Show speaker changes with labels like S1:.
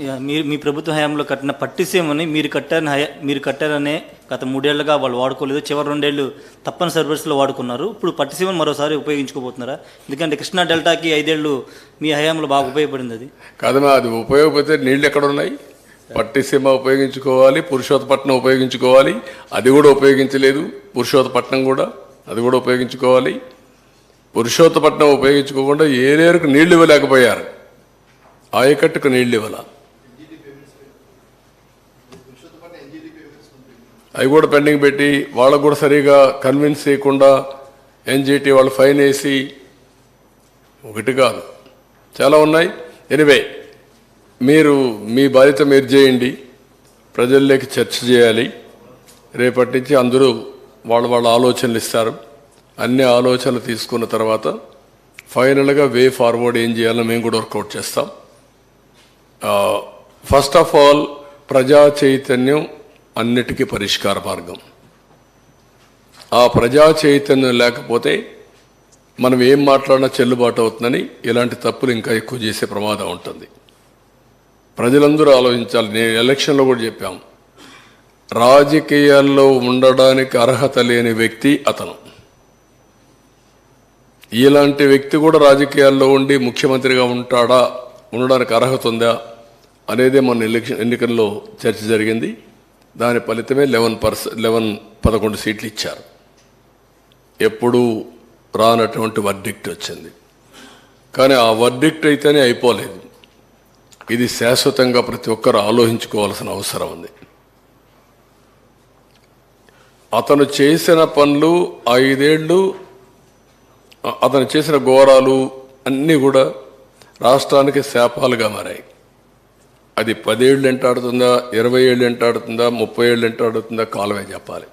S1: మీరు మీ ప్రభుత్వ హయాంలో కట్టిన పట్టిసీమని మీరు కట్టారని హయా మీరు కట్టారనే గత మూడేళ్ళుగా వాళ్ళు వాడుకోలేదు. చివరి రెండేళ్ళు తప్పని సర్వీస్లో వాడుకున్నారు. ఇప్పుడు పట్టిసీమను మరోసారి ఉపయోగించుకోబోతున్నారా ఎందుకంటే కృష్ణా డెల్టాకి ఐదేళ్ళు మీ హయాంలో బాగా ఉపయోగపడింది అది.
S2: కాదమ్మా అది ఉపయోగపడితే నీళ్ళు ఎక్కడ ఉన్నాయి పట్టిసీమ ఉపయోగించుకోవాలి పురుషోత్తపట్నం ఉపయోగించుకోవాలి. అది కూడా ఉపయోగించలేదు. పురుషోత్తపట్నం కూడా అది కూడా ఉపయోగించుకోవాలి. పురుషోత్తపట్నం ఉపయోగించుకోకుండా ఏ నేరుకు నీళ్ళు ఇవ్వలేకపోయారు. ఆయకట్టుకు నీళ్ళు ఇవ్వాలి. అవి కూడా పెండింగ్ పెట్టి వాళ్ళకు కూడా సరిగా కన్విన్స్ చేయకుండా ఎన్జిటి వాళ్ళు ఫైన్ వేసి ఒకటి కాదు. చాలా ఉన్నాయి. ఎనివే మీరు మీ బాధ్యత మీరు చేయండి. ప్రజల్లోకి చర్చ చేయాలి. రేపటి నుంచి అందరూ వాళ్ళ వాళ్ళ ఆలోచనలు ఇస్తారు. అన్ని ఆలోచనలు తీసుకున్న తర్వాత ఫైనల్గా వే ఫార్వర్డ్ ఏం చేయాలో మేము కూడా వర్కౌట్ చేస్తాం. ఫస్ట్ ఆఫ్ ఆల్ ప్రజా చైతన్యం అన్నిటికీ పరిష్కార మార్గం. ఆ ప్రజా చైతన్యం లేకపోతే మనం ఏం మాట్లాడినా చెల్లుబాటు అవుతుందని ఇలాంటి తప్పులు ఇంకా ఎక్కువ చేసే ప్రమాదం ఉంటుంది. ప్రజలందరూ ఆలోచించాలి. నేను ఎలక్షన్లో కూడా చెప్పాము రాజకీయాల్లో ఉండడానికి అర్హత లేని వ్యక్తి అతను. ఇలాంటి వ్యక్తి కూడా రాజకీయాల్లో ఉండి ముఖ్యమంత్రిగా ఉంటాడా ఉండడానికి అర్హత ఉందా అనేది మన ఎలక్షన్ ఎన్నికల్లో చర్చ జరిగింది. దాని ఫలితమే లెవెన్ పర్స లెవెన్ పదకొండు సీట్లు ఇచ్చారు. ఎప్పుడూ రానటువంటి వర్డిక్ట్ వచ్చింది. కానీ ఆ వర్డిక్ట్ అయితేనే అయిపోలేదు. ఇది శాశ్వతంగా ప్రతి ఒక్కరు ఆలోచించుకోవాల్సిన అవసరం ఉంది. అతను చేసిన పనులు ఐదేళ్ళు అతను చేసిన ఘోరాలు అన్నీ కూడా రాష్ట్రానికి శాపాలుగా మారాయి. అది పదేళ్ళు ఎంటాడుతుందా ఇరవై ఏళ్ళు ఎంటాడుతుందా ముప్పై ఏళ్ళు ఎంటాడుతుందా కాలమే చెప్పాలి.